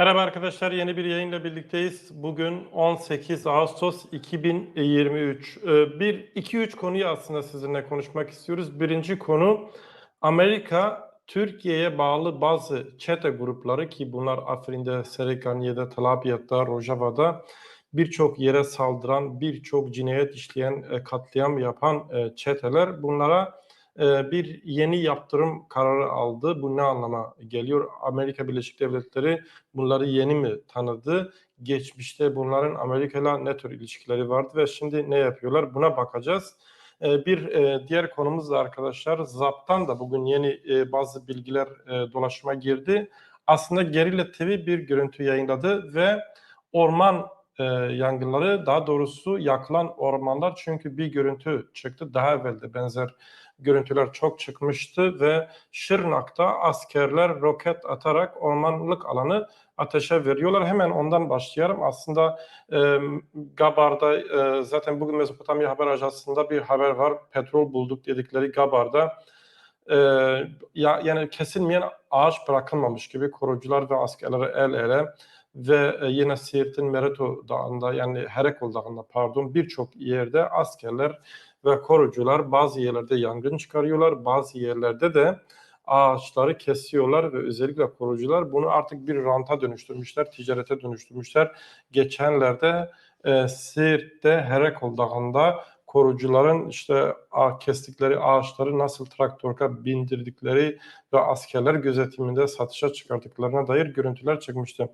Merhaba arkadaşlar, yeni bir yayınla birlikteyiz. Bugün 18 Ağustos 2023. Ee, Bir, iki, üç konuyu aslında sizinle konuşmak istiyoruz. Birinci konu, Amerika, Türkiye'ye bağlı bazı çete grupları ki bunlar Afrin'de, Serekaniye'de, Talabiyat'ta, Rojava'da birçok yere saldıran, birçok cinayet işleyen, e, katliam yapan e, çeteler bunlara bir yeni yaptırım kararı aldı. Bu ne anlama geliyor? Amerika Birleşik Devletleri bunları yeni mi tanıdı? Geçmişte bunların Amerika'yla ne tür ilişkileri vardı ve şimdi ne yapıyorlar? Buna bakacağız. E, bir e, diğer konumuz da arkadaşlar ZAP'tan da bugün yeni e, bazı bilgiler e, dolaşıma girdi. Aslında Gerilla TV bir görüntü yayınladı ve orman e, yangınları daha doğrusu yakılan ormanlar çünkü bir görüntü çıktı. Daha evvel de benzer görüntüler çok çıkmıştı ve Şırnak'ta askerler roket atarak ormanlık alanı ateşe veriyorlar. Hemen ondan başlayalım. Aslında e, Gabar'da e, zaten bugün Mezopotamya Haber Ajansı'nda bir haber var. Petrol bulduk dedikleri Gabar'da e, ya yani kesilmeyen ağaç bırakılmamış gibi korucular ve askerler el ele ve e, yine Siirt'in Mereto Dağı'nda yani Herekol Dağı'nda pardon birçok yerde askerler ve korucular bazı yerlerde yangın çıkarıyorlar, bazı yerlerde de ağaçları kesiyorlar ve özellikle korucular bunu artık bir ranta dönüştürmüşler, ticarete dönüştürmüşler. Geçenlerde e, Siirt'te Herekol Dağı'nda korucuların işte kestikleri ağaçları nasıl traktöre bindirdikleri ve askerler gözetiminde satışa çıkardıklarına dair görüntüler çıkmıştı.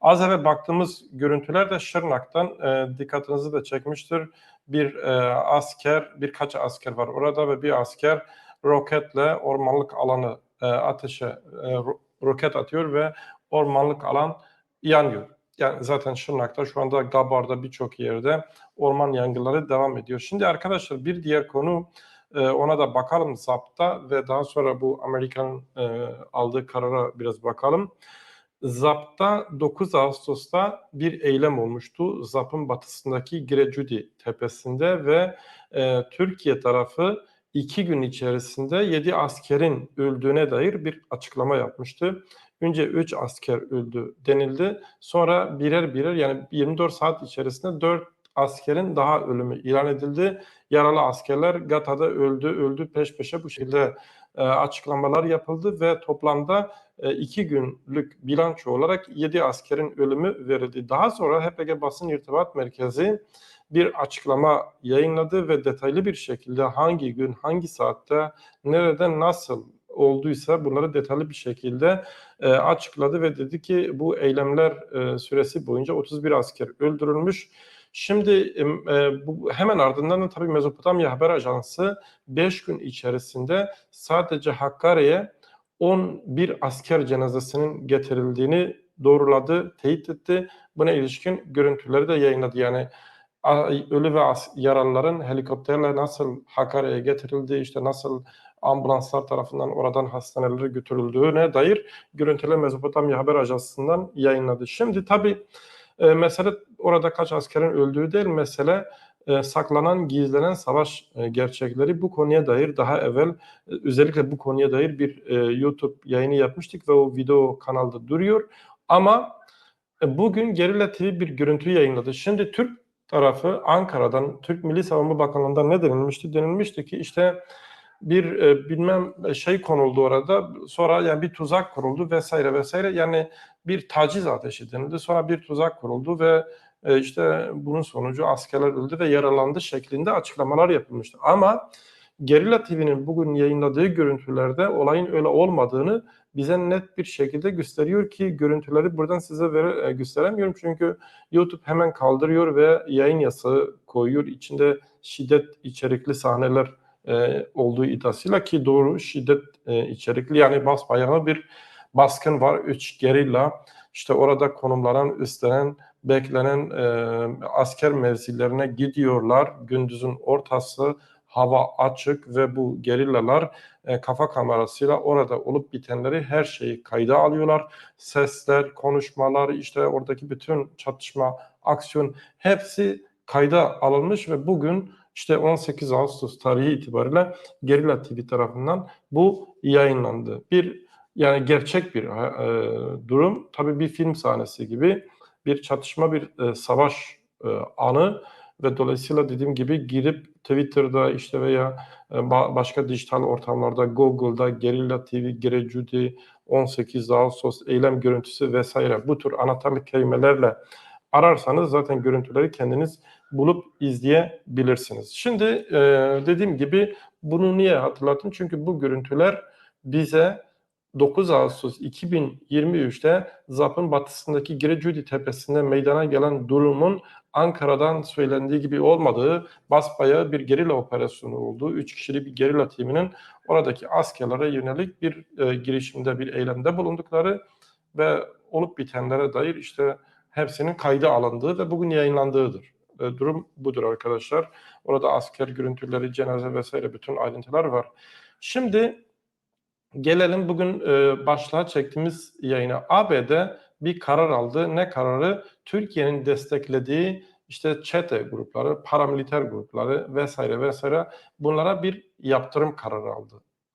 Az evvel baktığımız görüntüler de Şırnak'tan e, dikkatinizi de çekmiştir. Bir e, asker, birkaç asker var orada ve bir asker roketle ormanlık alanı e, ateşe e, roket atıyor ve ormanlık alan yanıyor. Yani zaten Şırnak'ta şu anda Gabar'da birçok yerde orman yangınları devam ediyor. Şimdi arkadaşlar bir diğer konu e, ona da bakalım ZAP'ta ve daha sonra bu Amerika'nın e, aldığı karara biraz bakalım. ZAP'ta 9 Ağustos'ta bir eylem olmuştu. ZAP'ın batısındaki Girecudi tepesinde ve e, Türkiye tarafı iki gün içerisinde 7 askerin öldüğüne dair bir açıklama yapmıştı. Önce 3 asker öldü denildi. Sonra birer birer yani 24 saat içerisinde 4 askerin daha ölümü ilan edildi. Yaralı askerler Gata'da öldü, öldü peş peşe bu şekilde e, açıklamalar yapıldı ve toplamda e, iki günlük bilanço olarak 7 askerin ölümü verildi. Daha sonra HPG Basın İrtibat Merkezi bir açıklama yayınladı ve detaylı bir şekilde hangi gün, hangi saatte, nerede, nasıl olduysa bunları detaylı bir şekilde e, açıkladı ve dedi ki bu eylemler e, süresi boyunca 31 asker öldürülmüş. Şimdi e, bu hemen ardından da tabii Mezopotamya Haber Ajansı 5 gün içerisinde sadece Hakkari'ye 11 asker cenazesinin getirildiğini doğruladı, teyit etti. Buna ilişkin görüntüleri de yayınladı. Yani ölü ve yaralıların helikopterle nasıl Hakkari'ye getirildi, işte nasıl ambulanslar tarafından oradan hastanelere götürüldüğüne dair görüntüler Mezopotamya Haber Ajansı'ndan yayınladı. Şimdi tabii e, mesele orada kaç askerin öldüğü değil, mesele e, saklanan, gizlenen savaş e, gerçekleri bu konuya dair daha evvel e, özellikle bu konuya dair bir e, YouTube yayını yapmıştık ve o video kanalda duruyor. Ama e, bugün Gerilla TV bir görüntü yayınladı. Şimdi Türk tarafı Ankara'dan, Türk Milli Savunma Bakanlığı'ndan ne denilmişti? Denilmişti ki işte bir e, bilmem şey konuldu orada. Sonra yani bir tuzak kuruldu vesaire vesaire. Yani bir taciz ateşi denildi. Sonra bir tuzak kuruldu ve e, işte bunun sonucu askerler öldü ve yaralandı şeklinde açıklamalar yapılmıştı. Ama Gerilla TV'nin bugün yayınladığı görüntülerde olayın öyle olmadığını bize net bir şekilde gösteriyor ki görüntüleri buradan size vere, e, gösteremiyorum çünkü YouTube hemen kaldırıyor ve yayın yasağı koyuyor. İçinde şiddet içerikli sahneler e, olduğu iddiasıyla ki doğru şiddet e, içerikli yani basbayağı bir baskın var. Üç gerilla işte orada konumlanan, üstlenen, beklenen e, asker mevzilerine gidiyorlar. Gündüzün ortası hava açık ve bu gerillalar e, kafa kamerasıyla orada olup bitenleri her şeyi kayda alıyorlar. Sesler, konuşmalar, işte oradaki bütün çatışma, aksiyon hepsi kayda alınmış ve bugün işte 18 Ağustos tarihi itibariyle Gerilla TV tarafından bu yayınlandı. Bir Yani gerçek bir e, durum. Tabii bir film sahnesi gibi bir çatışma, bir e, savaş e, anı ve dolayısıyla dediğim gibi girip Twitter'da işte veya e, ba- başka dijital ortamlarda Google'da Gerilla TV, Gerecudi, 18 Ağustos eylem görüntüsü vesaire bu tür anahtarlık kelimelerle ararsanız zaten görüntüleri kendiniz bulup izleyebilirsiniz. Şimdi e, dediğim gibi bunu niye hatırlattım? Çünkü bu görüntüler bize 9 Ağustos 2023'te ZAP'ın batısındaki Girecudi Tepesi'nde meydana gelen durumun Ankara'dan söylendiği gibi olmadığı, basbayağı bir gerilla operasyonu olduğu, 3 kişili bir gerilla timinin oradaki askerlere yönelik bir e, girişimde, bir eylemde bulundukları ve olup bitenlere dair işte hepsinin kayda alındığı ve bugün yayınlandığıdır. E, durum budur arkadaşlar. Orada asker görüntüleri, cenaze vesaire bütün ayrıntılar var. Şimdi gelelim bugün e, başlığa çektiğimiz yayına. ABD bir karar aldı. Ne kararı? Türkiye'nin desteklediği işte çete grupları, paramiliter grupları vesaire vesaire bunlara bir yaptırım kararı aldı.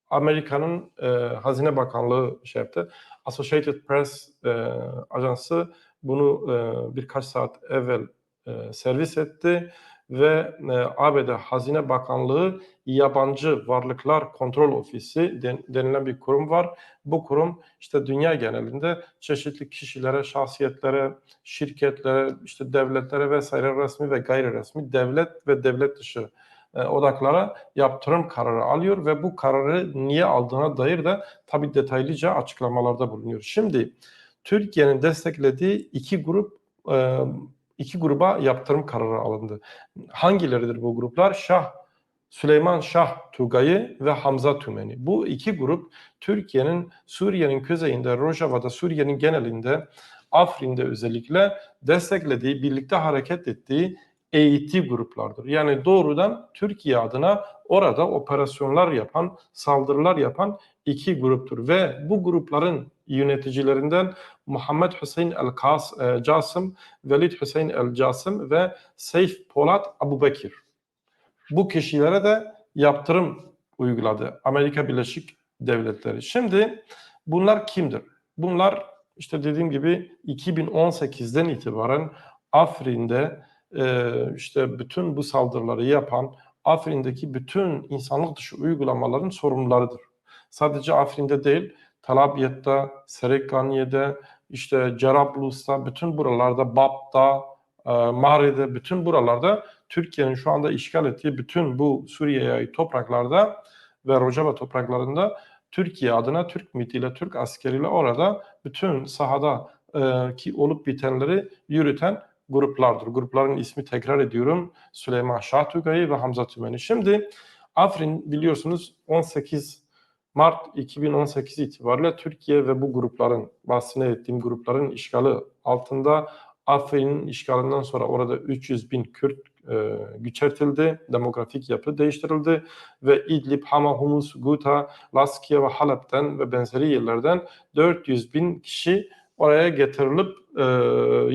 Amerika'nın e, Hazine Bakanlığı şey yaptı. Associated Press e, ajansı bunu e, birkaç saat evvel e, servis etti ve e, ABD Hazine Bakanlığı Yabancı Varlıklar Kontrol Ofisi den, denilen bir kurum var. Bu kurum işte dünya genelinde çeşitli kişilere, şahsiyetlere, şirketlere, işte devletlere vesaire resmi ve gayri resmi devlet ve devlet dışı e, odaklara yaptırım kararı alıyor ve bu kararı niye aldığına dair de tabii detaylıca açıklamalarda bulunuyor. Şimdi Türkiye'nin desteklediği iki grup e, iki gruba yaptırım kararı alındı. Hangileridir bu gruplar? Şah Süleyman Şah Tugay'ı ve Hamza Tümeni. Bu iki grup Türkiye'nin Suriye'nin kuzeyinde, Rojava'da, Suriye'nin genelinde, Afrin'de özellikle desteklediği, birlikte hareket ettiği eğiti gruplardır. Yani doğrudan Türkiye adına orada operasyonlar yapan, saldırılar yapan iki gruptur ve bu grupların yöneticilerinden Muhammed Hüseyin el-Kas e, Casım, Velid Hüseyin el-Casım ve Seyf Polat Abu Bekir. Bu kişilere de yaptırım uyguladı Amerika Birleşik Devletleri. Şimdi bunlar kimdir? Bunlar işte dediğim gibi 2018'den itibaren Afrin'de e, işte bütün bu saldırıları yapan Afrin'deki bütün insanlık dışı uygulamaların sorumlularıdır. Sadece Afrin'de değil, Talabiyet'te, Serekaniye'de, işte Cerablus'ta, bütün buralarda, Bab'da, e, Mahre'de, bütün buralarda Türkiye'nin şu anda işgal ettiği bütün bu Suriye'ye topraklarda ve Rojava topraklarında Türkiye adına Türk MİT'iyle, Türk askeriyle orada bütün sahada e, ki olup bitenleri yürüten gruplardır. Grupların ismi tekrar ediyorum. Süleyman Şahtugay'ı ve Hamza Tümeni. Şimdi Afrin biliyorsunuz 18 Mart 2018 itibariyle Türkiye ve bu grupların, bahsine ettiğim grupların işgali altında Afrin'in işgalinden sonra orada 300 bin Kürt e, güçertildi, demografik yapı değiştirildi ve İdlib, Hama, Humus, Guta, Laskiye ve Halep'ten ve benzeri yerlerden 400 bin kişi oraya getirilip e,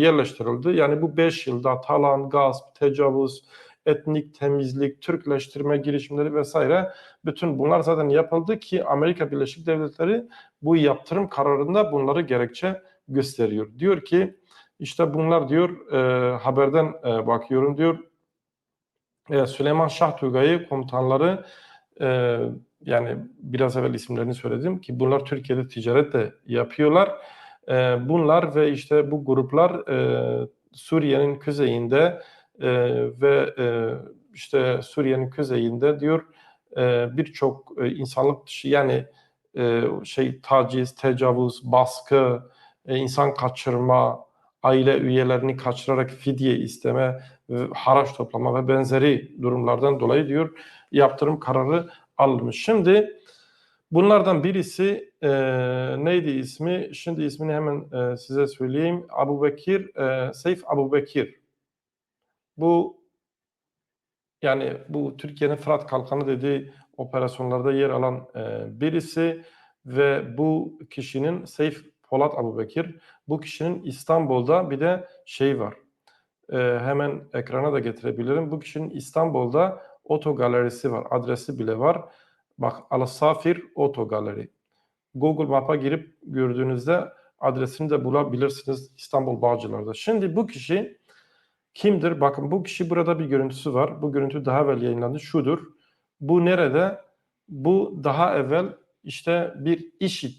yerleştirildi. Yani bu 5 yılda talan, gasp, tecavüz, etnik temizlik, Türkleştirme girişimleri vesaire bütün bunlar zaten yapıldı ki Amerika Birleşik Devletleri bu yaptırım kararında bunları gerekçe gösteriyor. Diyor ki işte bunlar diyor e, haberden e, bakıyorum diyor e, Süleyman Şah Tugay'ı komutanları e, yani biraz evvel isimlerini söyledim ki bunlar Türkiye'de ticaret de yapıyorlar. E, bunlar ve işte bu gruplar e, Suriye'nin kuzeyinde e, ve e, işte Suriye'nin kuzeyinde diyor e, birçok e, insanlık dışı yani e, şey taciz, tecavüz, baskı, e, insan kaçırma, aile üyelerini kaçırarak fidye isteme, haraç toplama ve benzeri durumlardan dolayı diyor yaptırım kararı alınmış. Şimdi bunlardan birisi e, neydi ismi? Şimdi ismini hemen e, size söyleyeyim. Abu Bekir, e, Seyf Abu Bekir. Bu yani bu Türkiye'nin Fırat Kalkanı dediği operasyonlarda yer alan e, birisi ve bu kişinin Seyf Polat Abu Bekir. Bu kişinin İstanbul'da bir de şey var. E, hemen ekrana da getirebilirim. Bu kişinin İstanbul'da oto galerisi var. Adresi bile var. Bak Al Safir Oto Galeri. Google Map'a girip gördüğünüzde adresini de bulabilirsiniz İstanbul Bağcılar'da. Şimdi bu kişi kimdir? Bakın bu kişi burada bir görüntüsü var. Bu görüntü daha evvel yayınlandı. Şudur. Bu nerede? Bu daha evvel işte bir IŞİD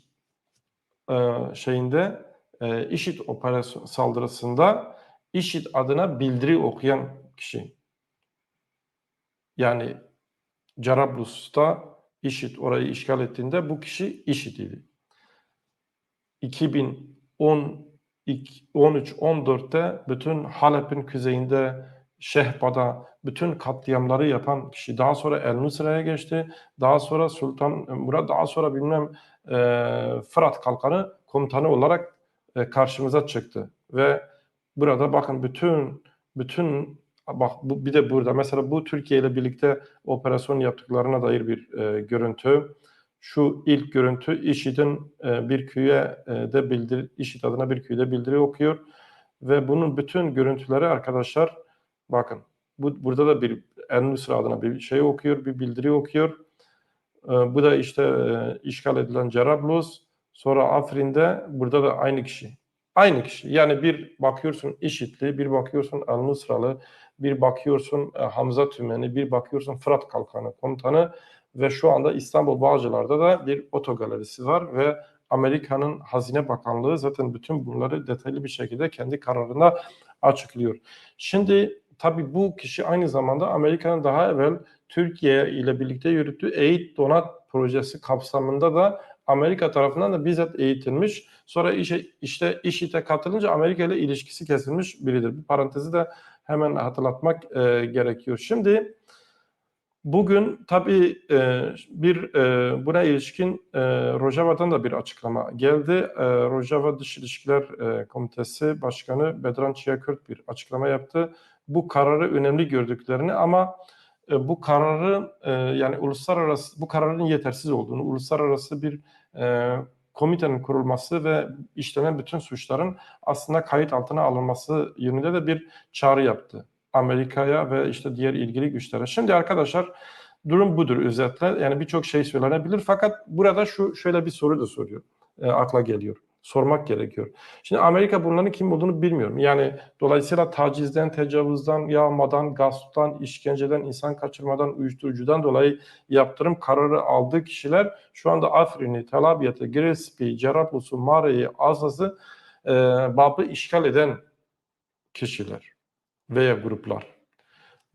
e, şeyinde e, IŞİD operasyon saldırısında IŞİD adına bildiri okuyan kişi. Yani Cerablus'ta IŞİD orayı işgal ettiğinde bu kişi IŞİD idi. 2013-14'te bütün Halep'in kuzeyinde Şehba'da bütün katliamları yapan kişi. Daha sonra El Nusra'ya geçti. Daha sonra Sultan Murat, daha sonra bilmem e, Fırat Kalkanı komutanı olarak e, karşımıza çıktı. Ve burada bakın bütün bütün bak bu, bir de burada mesela bu Türkiye ile birlikte operasyon yaptıklarına dair bir e, görüntü. Şu ilk görüntü IŞİD'in e, bir köye e, de bildir IŞİD adına bir köyde bildiri okuyor ve bunun bütün görüntüleri arkadaşlar bakın bu burada da bir En-Nusra adına bir şey okuyor, bir bildiri okuyor. E, bu da işte e, işgal edilen Cerablus. Sonra Afrin'de burada da aynı kişi. Aynı kişi. Yani bir bakıyorsun IŞİD'li, bir bakıyorsun El-Nusralı, bir bakıyorsun e, Hamza Tümeni, bir bakıyorsun Fırat Kalkanı komutanı ve şu anda İstanbul Bağcılar'da da bir otogalerisi var ve Amerika'nın Hazine Bakanlığı zaten bütün bunları detaylı bir şekilde kendi kararında açıklıyor. Şimdi tabii bu kişi aynı zamanda Amerika'nın daha evvel Türkiye ile birlikte yürüttüğü EİT Donat projesi kapsamında da Amerika tarafından da bizzat eğitilmiş. Sonra işe, işte IŞİD'e katılınca Amerika ile ilişkisi kesilmiş biridir. Bu parantezi de hemen hatırlatmak e, gerekiyor. Şimdi bugün tabii e, bir e, buna ilişkin e, Rojava'dan da bir açıklama geldi. E, Rojava Dış İlişkiler e, Komitesi Başkanı Bedran Çiyakürt bir açıklama yaptı. Bu kararı önemli gördüklerini ama e, bu kararı e, yani uluslararası bu kararın yetersiz olduğunu, uluslararası bir e, komitenin kurulması ve işlenen bütün suçların aslında kayıt altına alınması yönünde de bir çağrı yaptı. Amerika'ya ve işte diğer ilgili güçlere. Şimdi arkadaşlar durum budur özetle. Yani birçok şey söylenebilir fakat burada şu şöyle bir soru da soruyor. E, akla geliyor. Sormak gerekiyor. Şimdi Amerika bunların kim olduğunu bilmiyorum. Yani dolayısıyla tacizden, tecavüzden, yağmadan, gasptan, işkenceden, insan kaçırmadan, uyuşturucudan dolayı yaptırım kararı aldığı kişiler şu anda Afrin'i, Tel Abyad'ı, Giresun'u, Cerablus'u, Mağara'yı, Azaz'ı, e, Bab'ı işgal eden kişiler veya gruplar.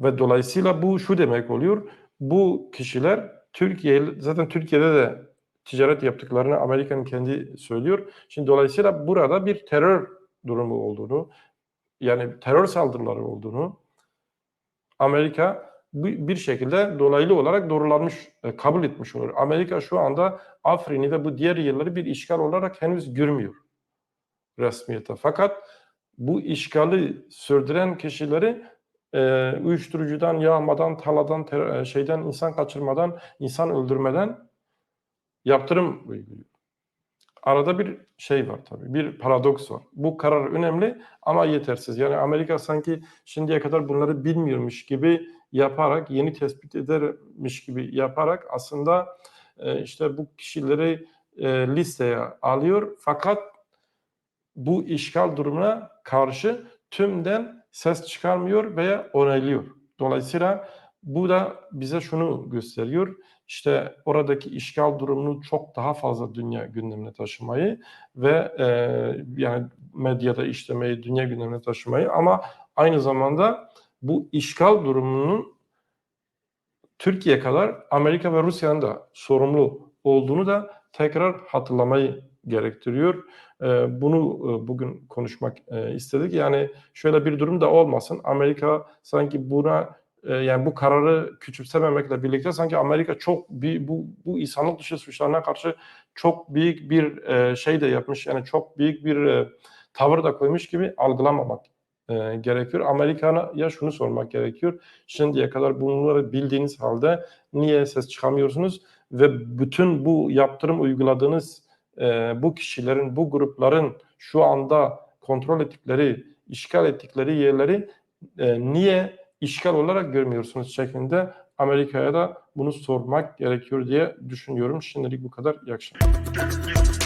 Ve dolayısıyla bu şu demek oluyor. Bu kişiler Türkiye zaten Türkiye'de de ticaret yaptıklarını Amerika'nın kendi söylüyor. Şimdi dolayısıyla burada bir terör durumu olduğunu yani terör saldırıları olduğunu Amerika bir şekilde dolaylı olarak doğrulanmış, e, kabul etmiş olur. Amerika şu anda Afrin'i ve bu diğer yerleri bir işgal olarak henüz görmüyor resmiyete. Fakat bu işgali sürdüren kişileri e, uyuşturucudan, yağmadan, taladan, ter, şeyden, insan kaçırmadan, insan öldürmeden yaptırım uyguluyor. Arada bir şey var tabii, bir paradoks var. Bu karar önemli ama yetersiz. Yani Amerika sanki şimdiye kadar bunları bilmiyormuş gibi yaparak, yeni tespit edermiş gibi yaparak aslında e, işte bu kişileri e, listeye alıyor. Fakat bu işgal durumuna karşı tümden ses çıkarmıyor veya onaylıyor. Dolayısıyla bu da bize şunu gösteriyor. İşte oradaki işgal durumunu çok daha fazla dünya gündemine taşımayı ve e, yani medyada işlemeyi, dünya gündemine taşımayı ama aynı zamanda bu işgal durumunun Türkiye kadar Amerika ve Rusya'nın da sorumlu olduğunu da tekrar hatırlamayı gerektiriyor. Bunu bugün konuşmak istedik. Yani şöyle bir durum da olmasın. Amerika sanki buna e, yani bu kararı küçümsememekle birlikte sanki Amerika çok bir bu bu insanlık dışı suçlarına karşı çok büyük bir e, şey de yapmış. Yani çok büyük bir e, tavır da koymuş gibi algılamamak e, gerekiyor. Amerika'ya şunu sormak gerekiyor. Şimdiye kadar bunları bildiğiniz halde niye ses çıkamıyorsunuz ve bütün bu yaptırım uyguladığınız e, bu kişilerin, bu grupların şu anda kontrol ettikleri, işgal ettikleri yerleri e, niye işgal olarak görmüyorsunuz şeklinde Amerika'ya da bunu sormak gerekiyor diye düşünüyorum. Şimdilik bu kadar. İyi akşamlar.